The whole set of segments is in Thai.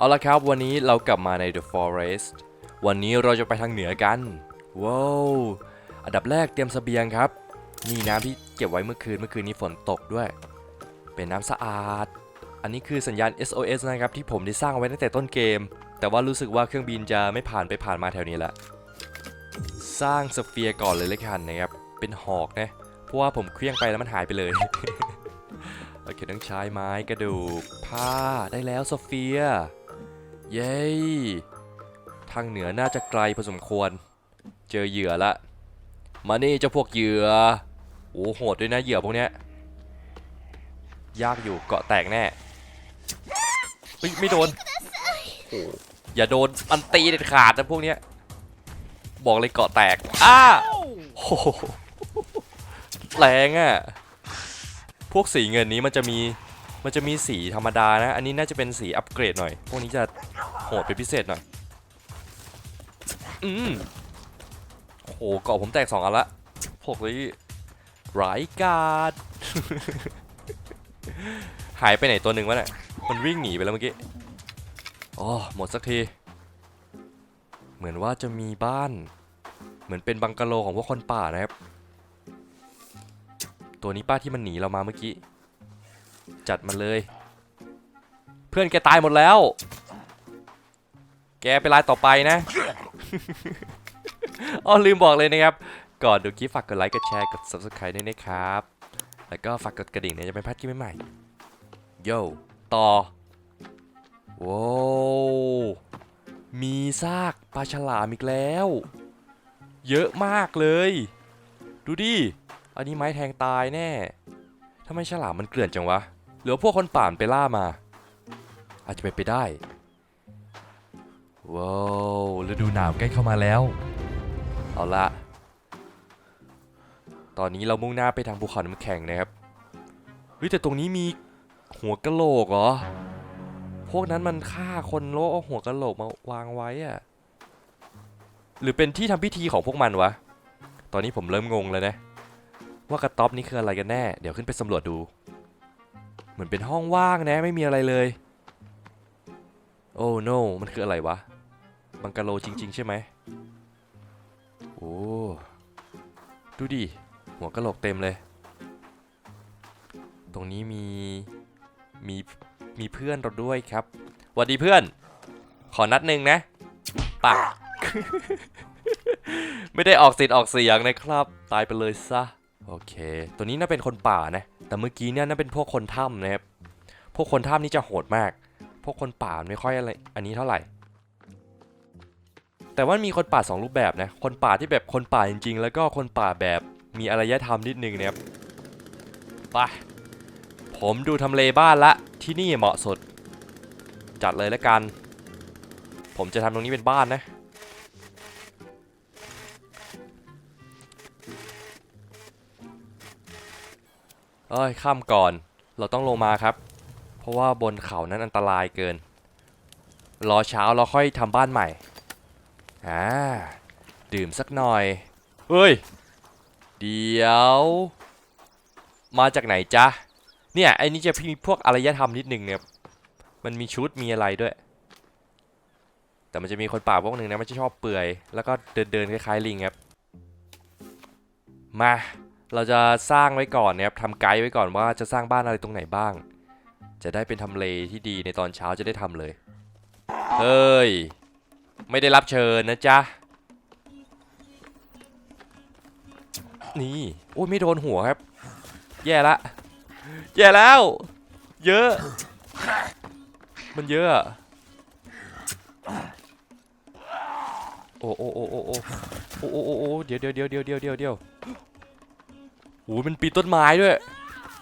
เอาละครับวันนี้เรากลับมาใน The Forest วันนี้เราจะไปทางเหนือกัน ว้าวอันดับแรกเตรียมสเสบียงครับ นี่น้ำที่เก็บไว้เมื่อคืนเมื่อคืนนี้ฝนตกด้วย เป็นน้ำสะอาด อันนี้คือสัญญาณ SOS นะครับที่ผมได้สร้างไว้ตั้งแต่ต้นเกม แต่ว่ารู้สึกว่าเครื่องบินจะไม่ผ่านไปผ่านมาแถวนี้ละสร้างสเฟียร์ก่อนเลยเลยกันนะครับ เป็นหอกนะ เพราะว่าผมเคลี้ยงไปแล้วมันหายไปเลยโอเคต้องใช้ไม้กระดูกผ้าได้แล้วโซเฟีย เย้ ทางเหนือน่าจะไกลพอสมควร เจอเหยื่อละ มานี่เจ้าพวกเหยื่อ โอ้โหดด้วยนะเหยื่อพวกเนี้ย ยากอยู่เกาะแตกแน่เฮ้ยไม่โดน โอ้อย่าโดนมันตีเด็ดขาดนะพวกเนี้ย บอกเลยเกาะแตก อ้าโอ้โหแรงอะ พวกสีเงินนี้มันจะมี มันจะมีสีธรรมดานะ อันนี้น่าจะเป็นสีอัปเกรดหน่อย พวกนี้จะโหดเป็นพิเศษหน่อย อืมโอ้โหเกาะผมแตกสองอันละพวกนี้ร้ายกาดหายไปไหนตัวหนึ่งวะเนี่ยมันวิ่งหนีไปแล้วเมื่อกี้อ๋อหมดสักที เหมือนว่าจะมีบ้าน เหมือนเป็นบังกะโลของพวกคนป่านะครับ ตัวนี้ป้าที่มันหนีเรามาเมื่อกี้ จัดมันเลย เพื่อนแกตายหมดแล้ว แกไปรายต่อไปนะอ๋อลืมบอกเลยนะครับ ก่อนดูคลิปฝากกดไลค์ กดแชร์ กด subscribe ด้วยนะครับ แล้วก็ฝากกดกระดิ่งเนี่ยจะไม่พลาดคลิปใหม่ๆโย่ต่อว้าวมีซากปลาฉลามอีกแล้ว เยอะมากเลย ดูดิ อันนี้ไม้แทงตายแน่ทำไมฉลามมันเกลื่อนจังวะ หรือพวกคนป่านไปล่ามา อาจจะเป็นไปได้ว้าวฤดูหนาวใกล้เข้ามาแล้ว เอาละ ตอนนี้เรามุ่งหน้าไปทางภูเขาน้ำแข็งนะครับเฮ้ยแต่ตรงนี้มีหัวกะโหลกเหรอ พวกนั้นมันฆ่าคนแล้วเอาหัวกะโหลกมาวางไว้อะหรือเป็นที่ทำพิธีของพวกมันวะ ตอนนี้ผมเริ่มงงแล้วนะ ว่ากระต๊อบนี้คืออะไรกันแน่ เดี๋ยวขึ้นไปสำรวจดู เหมือนเป็นห้องว่างนะไม่มีอะไรเลย โอ้ no มันคืออะไรวะ บังกะโลจริง ๆ ใช่ไหมโอ้ ดูดิ หัวกะโหลกเต็มเลย ตรงนี้มี มี มีเพื่อนเราด้วยครับหวัสดีเพื่อน ขอนัดหนึ่งนะปะไม่ได้ออกสิทธิ์ออกเสียงนะครับ ตายไปเลยซะ โอเค ตัวนี้น่าเป็นคนป่านะ แต่เมื่อกี้เนี่ยน่าเป็นพวกคนถ้ำนะครับ พวกคนถ้ำนี่จะโหดมาก พวกคนป่าไม่ค่อยอะไร อันนี้เท่าไหร่ แต่ว่ามีคนป่าสองรูปแบบนะ คนป่าที่แบบคนป่าจริง ๆ แล้วก็คนป่าแบบมีอารยธรรมนิดนึงนะครับ ไป ผมดูทำเลบ้านละ ที่นี่เหมาะสุด จัดเลยแล้วกัน ผมจะทำตรงนี้เป็นบ้านนะ เอ้ยข้ามก่อน เราต้องลงมาครับ เพราะว่าบนเขานั้นอันตรายเกิน รอเช้าเราค่อยทำบ้านใหม่ อ่า ดื่มสักหน่อย เฮ้ย เดี๋ยว มาจากไหนจ๊ะ เนี่ยไอ้นี่จะมีพวกอารยธรรมนิดนึงเนี่ย มันมีชุดมีอะไรด้วย แต่มันจะมีคนป่าพวกหนึ่งนะมันจะชอบเปื่อย แล้วก็เดินเดินคล้ายๆลิงครับ มา เราจะสร้างไว้ก่อนนะครับทำไกด์ไว้ก่อนว่าจะสร้างบ้านอะไรตรงไหนบ้าง จะได้เป็นทำเลที่ดีในตอนเช้าจะได้ทำเลย เฮ้ย ไม่ได้รับเชิญนะจ๊ะ นี่ โอ้ยไม่โดนหัวครับ แย่ละ แย่แล้ว เยอะ มันเยอะ โอ้โอ้โอ้โอ้โอ้โอ้โอ้เดี๋ยวเดี๋ยวเดี๋ยวเดี๋ยวเดี๋ยวเดี๋ยว โอ้มันปีต้นไม้ด้วย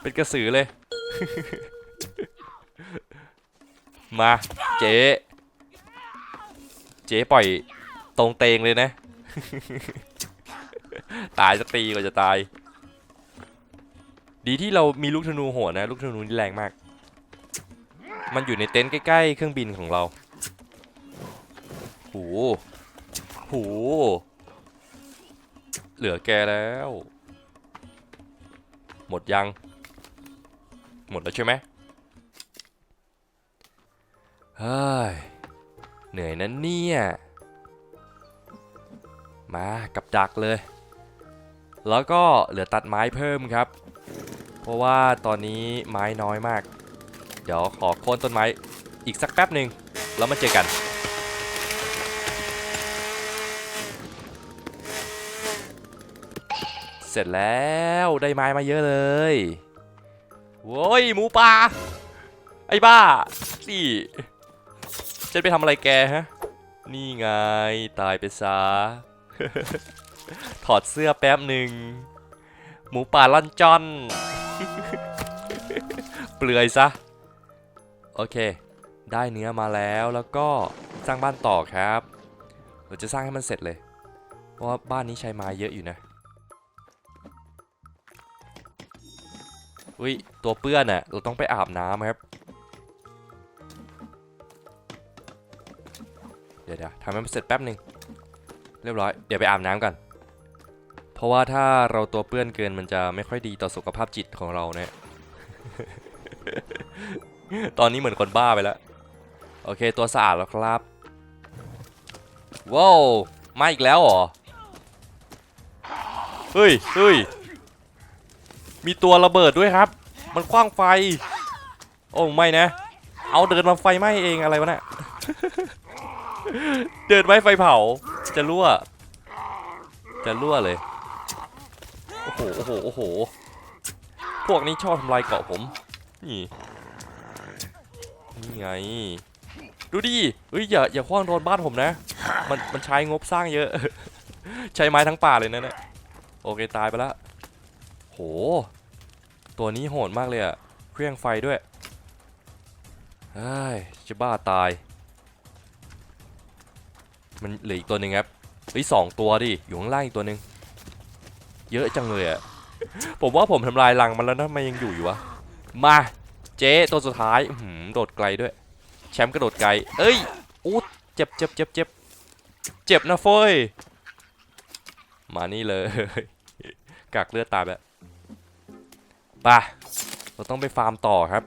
เป็นกระสือเลย มาเจ๊เจ๊ปล่อยตรงเตงเลยนะ ตายสักตีกว่าจะตาย ดีที่เรามีลูกธนูโหดนะ ลูกธนูนี่แรงมาก มันอยู่ในเต็นท์ใกล้ๆ เครื่องบินของเราโหโหเหลือแกแล้ว หมดยัง หมดแล้วใช่ไหมเฮ้ย เหนื่อยนั้นเนี่ย มากับดักเลย แล้วก็เหลือตัดไม้เพิ่มครับ เพราะว่าตอนนี้ไม้น้อยมาก เดี๋ยวขอโค่นต้นไม้อีกสักแป๊บหนึ่งแล้วมาเจอกัน สร็จแล้วได้ไม้มาเยอะเลยโว้ยหมูป่าไอ้บ้านี่ฉันไปทำอะไรแกฮะ นี่ไงตายไปซะ ถอดเสื้อแป๊บหนึ่ง หมูป่าล่อนจอน เปลือยซะ โอเค ได้เนื้อมาแล้วแล้วก็สร้างบ้านต่อครับ เราจะสร้างให้มันเสร็จเลย เพราะว่าบ้านนี้ใช้ไม้เยอะอยู่นะ อุ้ยตัวเปื้อนน่ะเราต้องไปอาบน้ำครับ เดี๋ยวเดี๋ยวทำให้มันเสร็จแป๊บหนึ่งเรียบร้อย เดี๋ยวไปอาบน้ำกัน เพราะว่าถ้าเราตัวเปื้อนเกินมันจะไม่ค่อยดีต่อสุขภาพจิตของเราเนี่ย ตอนนี้เหมือนคนบ้าไปแล้ว โอเคตัวสะอาดแล้วครับว้าวมาอีกแล้วเหรอ เฮ้ยเฮ้ย มีตัวระเบิดด้วยครับ มันคว้างไฟ โอ้ไม่นะ เอาเดินมาไฟไหม้เองอะไรวะเนี่ยเดินไว้ไฟเผา จะรั่ว จะรั่วเลย โอ้โห โอ้โห โอ้โห พวกนี้ชอบทำลายเกาะผม นี่ นี่ไง ดูดิเฮ้ย อย่า อย่าคว้างโดนบ้านผมนะ มัน มันใช้งบสร้างเยอะ ใช้ไม้ทั้งป่าเลยนะเนี่ย โอเค ตายไปแล้วโห ตัวนี้โหดมากเลยอะเครื่องไฟด้วยเฮ้ยจะบ้าตาย มันเหลืออีกตัวหนึ่งครับเฮ้ยสองตัวดิ อยู่ข้างล่างอีกตัวหนึ่งเยอะจังเลยอะผมว่าผมทำลายรังมันแล้วนะมันยังอยู่อยู่วะ มาเจ๊ตัวสุดท้ายหือโดดไกลด้วย แชมป์กระโดดไกล เอ้ยอู้เจ็บเจ็บเจ็บเจ็บเจ็บนะเฟยมานี่เลยกักเลือดตายแบบ ปะเราต้องไปฟาร์มต่อครับ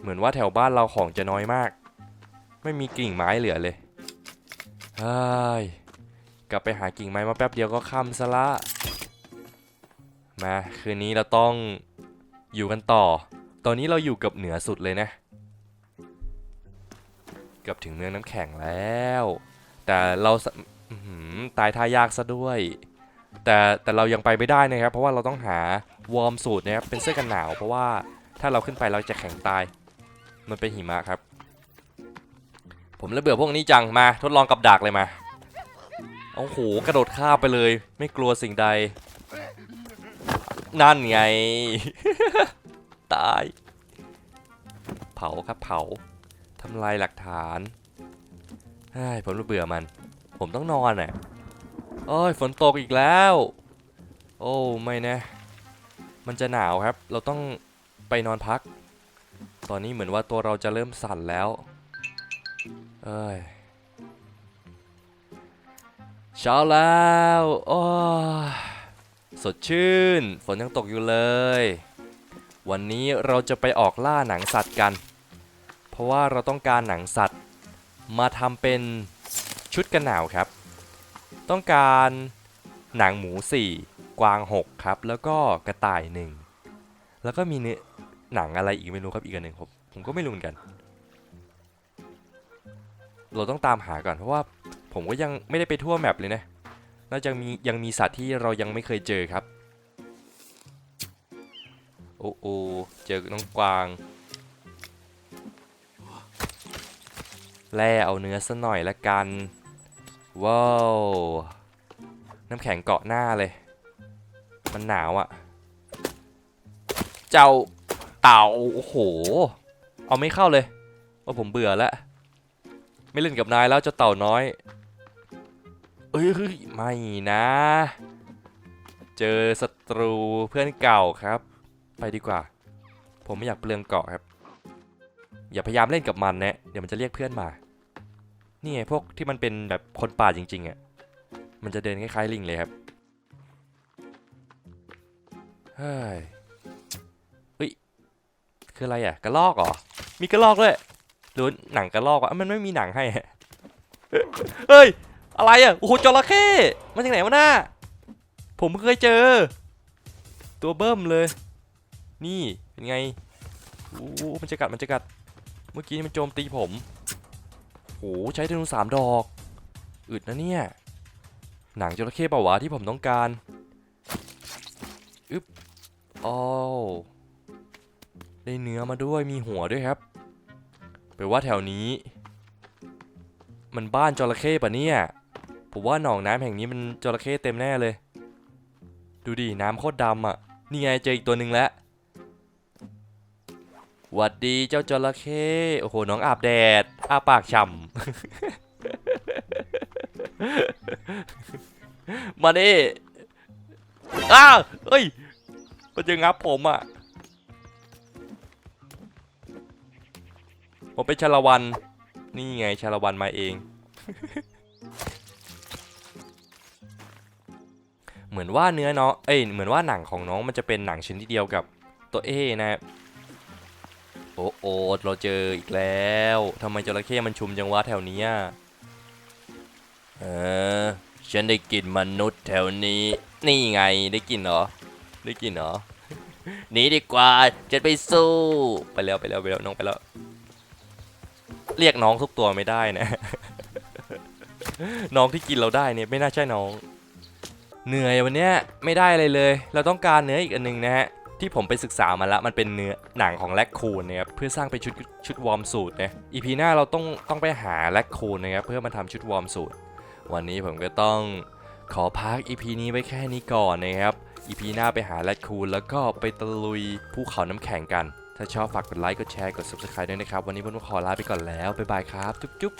เหมือนว่าแถวบ้านเราของจะน้อยมาก ไม่มีกิ่งไม้เหลือเลยเฮ้ยกลับไปหากิ่งไม้มาแป๊บเดียวก็ค่ำซะละ มาคืนนี้เราต้องอยู่กันต่อ ตอนนี้เราอยู่กับเหนือสุดเลยนะ เกือบถึงเมืองน้ำแข็งแล้ว แต่เราตายท่ายากซะด้วย แต่แต่เรายังไปไม่ได้นะครับ เพราะว่าเราต้องหาวอร์มสูตรนะครับเป็นเสื้อกันหนาว เพราะว่าถ้าเราขึ้นไปเราจะแข็งตาย มันเป็นหิมะครับ ผมเลยเบื่อพวกนี้จังมา ทดลองกับดักเลยมาโอ้โหกระโดดข้าไปเลย ไม่กลัวสิ่งใด นั่นไง ตาย เผาครับเผาทำลายหลักฐานเฮ้ยผมเบื่อมัน ผมต้องนอนอะ โอ้ยฝนตกอีกแล้ว โอ้ไม่นะ มันจะหนาวครับ เราต้องไปนอนพัก ตอนนี้เหมือนว่าตัวเราจะเริ่มสั่นแล้ว เอ้ยเช้าแล้วโอ้สดชื่น ฝนยังตกอยู่เลย วันนี้เราจะไปออกล่าหนังสัตว์กัน เพราะว่าเราต้องการหนังสัตว์ มาทำเป็นชุดกันหนาวครับ ต้องการหนังหมู 4 กวาง 6 ครับ แล้วก็กระต่าย 1 แล้วก็มีเนื้อหนังอะไรอีกไม่รู้ครับอีกอันหนึ่งผมผมก็ไม่รู้เหมือนกัน เราต้องตามหาก่อนเพราะว่าผมก็ยังไม่ได้ไปทั่วแมปเลยนะน่าจะมียังมีสัตว์ที่เรายังไม่เคยเจอครับโอ้โอเจอน้องกวาง แล่เอาเนื้อซะหน่อยละกัน ว้าวน้ำแข็งเกาะหน้าเลย มันหนาวอะ่ะ เจ้าเต่าโอ้โห เอาไม่เข้าเลยว่าผมเบื่อแล้ว ไม่เล่นกับนายแล้วเจ้าเต่าน้อย เอ้ยเฮ้ยไม่นะ เจอศัตรูเพื่อนเก่าครับ ไปดีกว่า ผมไม่อยากเปลืองเกาะครับ อย่าพยายามเล่นกับมันนะเดี๋ยวมันจะเรียกเพื่อนมา นี่ไงพวกที่มันเป็นแบบคนป่าจริงๆอะ่ะ มันจะเดินคล้ายๆลิงเลยครับ เฮ้ยเฮ้ย คืออะไรอะกระลอกเหรอ มีกระลอกด้วยหรือหนังกระลอกวะมันไม่มีหนังให้เฮ้ย อะไรอะ โอ้โหจระเข้มาจากไหนวะน่าผมเคยเจอ ตัวเบิ้มเลย นี่ เป็นไง โอ้โหมันจะกัด มันจะกัด เมื่อกี้มันโจมตีผม โอ้โหใช้ธนูสามดอก อึดนะเนี่ย หนังจระเข้ปล่าวะที่ผมต้องการอึ๊บอ้าวได้เนื้อมาด้วยมีหัวด้วยครับแปลว่าแถวนี้ มันบ้านจระเข้ปะเนี่ย ผมว่าหนองน้ำแห่งนี้มันจระเข้เต็มแน่เลย ดูดิน้ำโคตรดำอะ นี่ไงเจออีกตัวหนึ่งแล้วหวัดดีเจ้าจระเข้โอ้โหน้องอาบแดด อาปากฉ่ำ มาดิอ้าวเฮ้ย มันจะงับผมอะ ผมเป็นชาละวัน นี่ไงชาละวันมาเอง เหมือนว่าเนื้อเนาะเอ้ย เหมือนว่าหนังของน้องมันจะเป็นหนังชนิดเดียวกับตัวเอนะครับ โอ้โอดเราเจออีกแล้วทำไมจระเข้มันชุมจังวะแถวนี้ยเออฉันได้กลิ่นมนุษย์แถวนี้ นี่ไงได้กลิ่นเหรอ ได้กลิ่นเหรอหนีดีกว่าจะไปสู้ไปแล้วไปแล้วไปแล้วน้องไปแล้ว เรียกน้องทุกตัวไม่ได้นะ น้องที่กินเราได้เนี่ยไม่น่าใช่น้อง เหนื่อยวันเนี้ยไม่ได้อะไรเลย เราต้องการเนื้ออีกอันหนึ่งนะฮะ ที่ผมไปศึกษามาแล้วมันเป็นเนื้อหนังของแรคคูนนะครับเพื่อสร้างเป็นชุดชุดวอร์มสูตรนะอีพีหน้าเราต้องต้องไปหาแรคคูนนะครับเพื่อมาทำชุดวอร์มสูตร วันนี้ผมก็ต้องขอพักอีพีนี้ไว้แค่นี้ก่อนนะครับอีพีหน้าไปหาแรคคูนแล้วก็ไปตะลุยภูเขาน้ำแข็งกัน ถ้าชอบฝากกดไลค์กดแชร์กด subscribe ด้วยนะครับ วันนี้ผมขอลาไปก่อนแล้วบ๊ายบายครับจุ๊บ